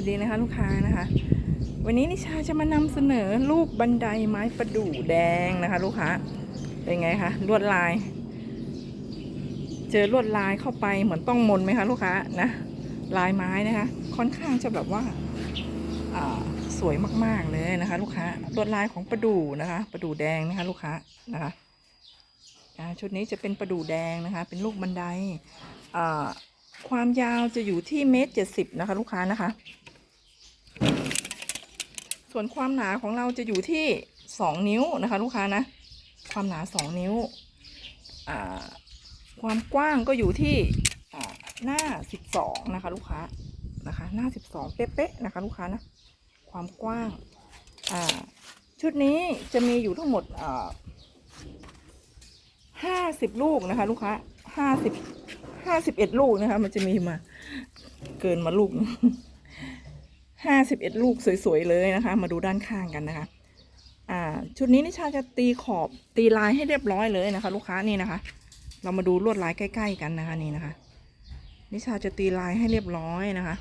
วัสดีนะคะ ลูกค้านะคะ วันนี้นิชาจะมานำเสนอลูกบันไดไม้ประดู่แดงนะคะ ลูกค้าเป็นไงคะลวดลาย เจอลวดลายเข้าไปเหมือนต้องมนไหมคะ ลูกค้านะลายไม้นะคะ ค่อนข้างจะแบบว่าสวยมาก ๆ เลยนะคะ ลูกค้าลวดลายของประดู่นะคะประดู่แดงนะคะ ลูกค้านะคะชุดนี้จะเป็นประดู่แดงนะคะ เป็นลูกบันไดความยาวจะอยู่ที่เมตรเจ็ดสิบนะคะ ลูกค้านะคะ ส่วนความหนาของเราจะอยู่ที่สองนิ้วนะคะ ลูกค้านะ ความหนาสองนิ้ว ความกว้างก็อยู่ที่หน้าสิบสองนะคะ ลูกค้านะคะ หน้าสิบสองเป๊ะๆนะคะ ลูกค้านะ ความกว้างชุดนี้จะมีอยู่ทั้งหมดห้าสิบลูกนะคะ ลูกค้าห้าสิบห้าสิบเอ็ดลูกนะคะ มันจะมีมาเกินมาลูก ห้าสิบเอ็ดลูกสวยๆเลยนะคะ มาดูด้านข้างกันนะคะ อ่า ชุดนี้นิชาจะตีขอบตีลายให้เรียบร้อยเลยนะคะ ลูกค้านี่นะคะ เรามาดูลวดลายใกล้ ๆ กันนะคะนี่นะคะ นิชาจะตีลายให้เรียบร้อยนะคะ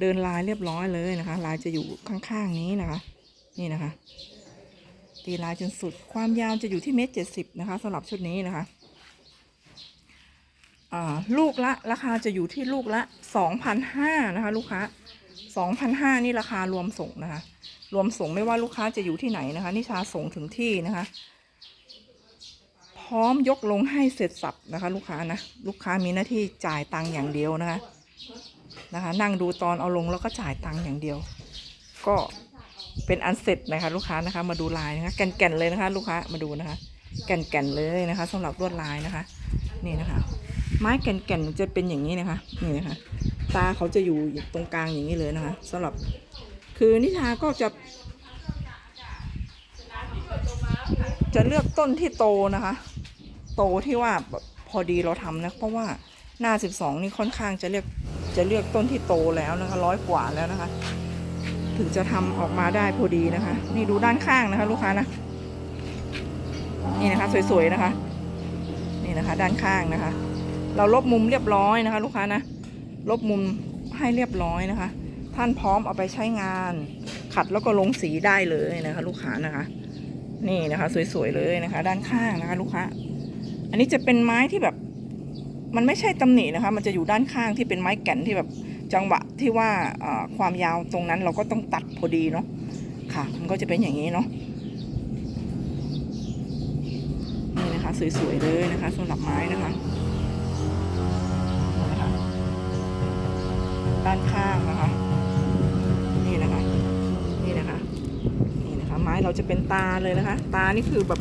เดินลายเรียบร้อยเลยนะคะ ลายจะอยู่ข้างๆนี้นะคะ นี่นะคะ ตีลายจนสุดความยาวจะอยู่ที่เมตรเจ็ดสิบนะคะสำหรับชุดนี้นะคะลูกละราคาจะอยู่ที่ลูกละสองพันห้านะคะ ลูกค้า สองพันห้านี่ราคารวมส่งนะคะ รวมส่งไม่ว่าลูกค้าจะอยู่ที่ไหนนะคะ นิชาส่งถึงที่นะคะ พร้อมยกลงให้เสร็จสับนะคะ ลูกค้านะ ลูกค้ามีหน้าที่จ่ายตังค์อย่างเดียวนะคะ นะคะ นั่งดูตอนเอาลงแล้วก็จ่ายตังค์อย่างเดียว ก็เป็นอันเสร็จนะคะ ลูกค้านะคะ มาดูลายนะคะ แก่นๆเลยนะคะ ลูกค้ามาดูนะคะ แก่นๆเลยนะคะสำหรับลวดลายนะคะ นี่นะคะ ไม้แก่นๆจะเป็นอย่างนี้นะคะ นี่นะคะ ตาเขาจะอยู่ตรงกลางอย่างนี้เลยนะคะสำหรับคือนิชาก็จะ จะเลือกต้นที่โตนะคะ โตที่ว่าพอดีเราทำนะ เพราะว่าหน้าสิบสองนี่ค่อนข้างจะเลือกจะเลือกต้นที่โตแล้วนะคะร้อยกว่าแล้วนะคะ ถึงจะทำออกมาได้พอดีนะคะ นี่ดูด้านข้างนะคะ ลูกค้านะนี่นะคะ สวยๆนะคะ นี่นะคะ ด้านข้างนะคะ เราลบมุมเรียบร้อยนะคะ ลูกค้านะ ลบมุมให้เรียบร้อยนะคะ ท่านพร้อมเอาไปใช้งาน ขัดแล้วก็ลงสีได้เลยนะคะ ลูกค้านะคะ นี่นะคะ สวยๆเลยนะคะ ด้านข้างนะคะ ลูกค้า อันนี้จะเป็นไม้ที่แบบ มันไม่ใช่ตำหนินะคะ มันจะอยู่ด้านข้างที่เป็นไม้แก่นที่แบบจังหวะที่ว่าความยาวตรงนั้นเราก็ต้องตัดพอดีเนาะค่ะ มันก็จะเป็นอย่างนี้เนาะนี่นะคะ สวยๆเลยนะคะสำหรับไม้นะคะ ด้านข้างนะคะ นี่นะคะ นี่นะคะ นี่นะคะ ไม้เราจะเป็นตาเลยนะคะ ตานี่คือแบบ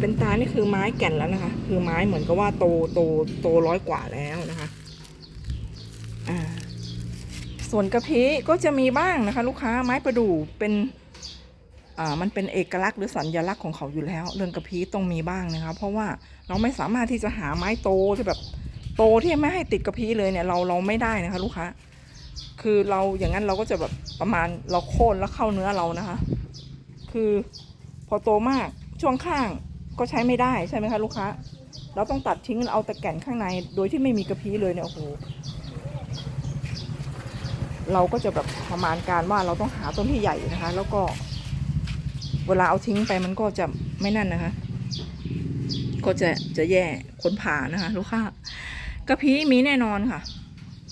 เป็นตานี่คือไม้แก่นแล้วนะคะ คือไม้เหมือนกับว่าโตโตโตร้อยกว่าแล้วนะคะอ่าส่วนกระพี้ก็จะมีบ้างนะคะ ลูกค้าไม้ประดู่เป็นอ่ามันเป็นเอกลักษณ์หรือสัญลักษณ์ของเขาอยู่แล้ว เรื่องกระพี้ต้องมีบ้างนะคะ เพราะว่าเราไม่สามารถที่จะหาไม้โตที่แบบ โตที่ไม่ให้ติดกระพี้เลยเนี่ยเราเราไม่ได้นะคะ ลูกค้าคือเราอย่างนั้นเราก็จะแบบประมาณเราโค่นแล้วเข้าเนื้อเรานะคะ คือพอโตมากช่วงข้างก็ใช้ไม่ได้ใช่ไหมคะลูกค้าเราต้องตัดทิ้งเอาแต่แก่นข้างใน โดยที่ไม่มีกระพี้เลยเนี่ยโอ้โหเราก็จะแบบประมาณการว่าเราต้องหาต้นที่ใหญ่นะคะ แล้วก็ เวลาเอาทิ้งไปมันก็จะไม่นั่นนะคะ ก็จะจะแย่คนผ่านะคะ ลูกค้า กระพี้มีแน่นอนค่ะ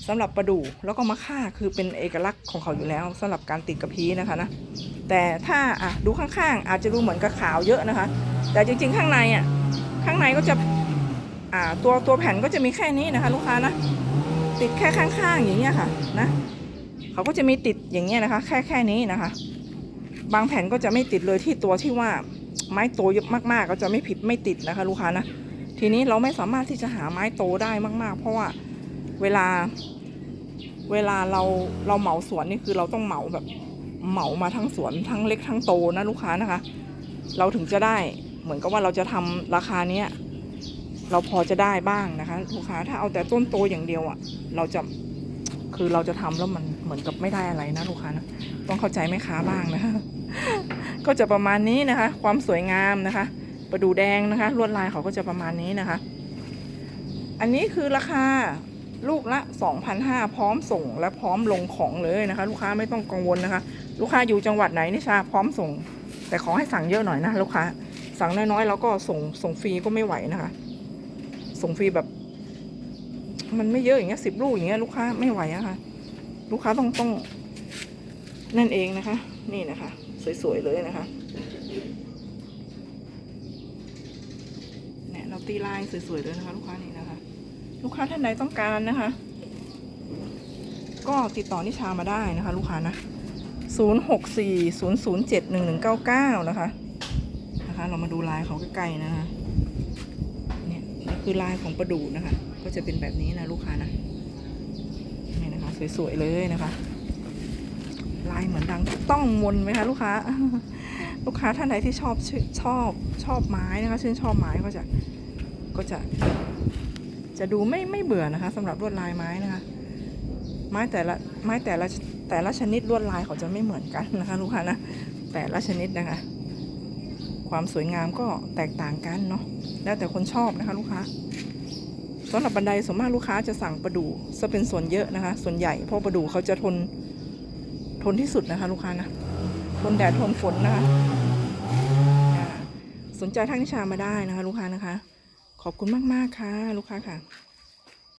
สำหรับปลาดูแล้วก็มะค่าคือเป็นเอกลักษณ์ของเขาอยู่แล้วสำหรับการติดกระพี้นะคะนะแต่ถ้าอะดูข้างๆ อาจจะดูเหมือนกับขาวเยอะนะคะ แต่จริงๆ ข้างในอะข้างในก็จะอ่าตัวตัวแผ่นก็จะมีแค่นี้นะคะ ลูกค้านะติดแค่ข้างๆอย่างเงี้ยค่ะนะเขาก็จะมีติดอย่างเงี้ยนะคะ แค่แค่นี้นะคะ บางแผ่นก็จะไม่ติดเลยที่ตัวที่ว่าไม้โตเยอะมากๆ ก็จะไม่ผิดไม่ติดนะคะ ลูกค้านะ ทีนี้เราไม่สามารถที่จะหาไม้โตได้มาก ๆ เพราะว่าเวลาเวลาเราเราเหมาสวนนี่คือเราต้องเหมาแบบเหมามาทั้งสวนทั้งเล็กทั้งโตนะลูกค้านะคะ เราถึงจะได้เหมือนกับว่าเราจะทำราคาเนี้ยเราพอจะได้บ้างนะคะ ลูกค้าถ้าเอาแต่ต้นโตอย่างเดียวอะ่ะ เราจะคือเราจะทำแล้วมันเหมือนกับไม่ได้อะไรนะลูกค้านะต้องเข้าใจแม่ค้าบ้างนะคะ ก็จะประมาณนี้นะคะ ความสวยงามนะคะ ประดูแดงนะคะ ลวดลายเขาก็จะประมาณนี้นะคะ อันนี้คือราคาลูกละ 2,500 พร้อมส่งและพร้อมลงของเลยนะคะ ลูกค้าไม่ต้องกังวลนะคะ ลูกค้าอยู่จังหวัดไหนนิชาพร้อมส่ง แต่ขอให้สั่งเยอะหน่อยนะลูกค้า สั่งน้อยๆแล้วก็ส่งส่งฟรีก็ไม่ไหวนะคะ ส่งฟรีแบบ มันไม่เยอะอย่างเงี้ยสิบลูกอย่างเงี้ยลูกค้าไม่ไหวอะค่ะ ลูกค้าต้องต้องนั่นเองนะคะ นี่นะคะ สวยๆเลยนะคะเนี่ยเรา ตีลายสวยๆเลยนะคะลูกค้านี่นะคะ ลูกค้าท่านใดต้องการนะคะ ก็ติดต่อนิชามาได้นะคะ ลูกค้านะ0 6 4 0 0 7 1 1 9 9 นะคะ นะคะ เรามาดูลายเขาใกล้ๆนะคะเนี่ยนี่คือลายของประดู่นะคะ ก็จะเป็นแบบนี้นะลูกค้านะนี่นะคะ สวยๆเลยนะคะ ลายเหมือนดังต้องมนไหมคะลูกค้า ลูกค้าท่านใดที่ชอบชื่นชอบชอบไม้นะคะ ชื่นชอบไม้ก็จะ ก็จะ จะดูไม่ไม่เบื่อนะคะสำหรับลวดลายไม้นะคะ ไม้แต่ละไม้แต่ละแต่ละชนิดลวดลายเขาจะไม่เหมือนกันนะคะ ลูกค้านะแต่ละชนิดนะคะ ความสวยงามก็แตกต่างกันเนาะแล้วแต่คนชอบนะคะ ลูกค้าสำหรับบันไดส่วนมากลูกค้าจะสั่งประดู่จะเป็นส่วนเยอะนะคะ ส่วนใหญ่เพราะประดู่เขาจะทนทนที่สุดนะคะ ลูกค้านะทนแดดทนฝนนะคะสนใจทักนิชามาได้นะคะ ลูกค้านะคะ ขอบคุณมาก ๆ ค่ะ ลูกค้าค่ะ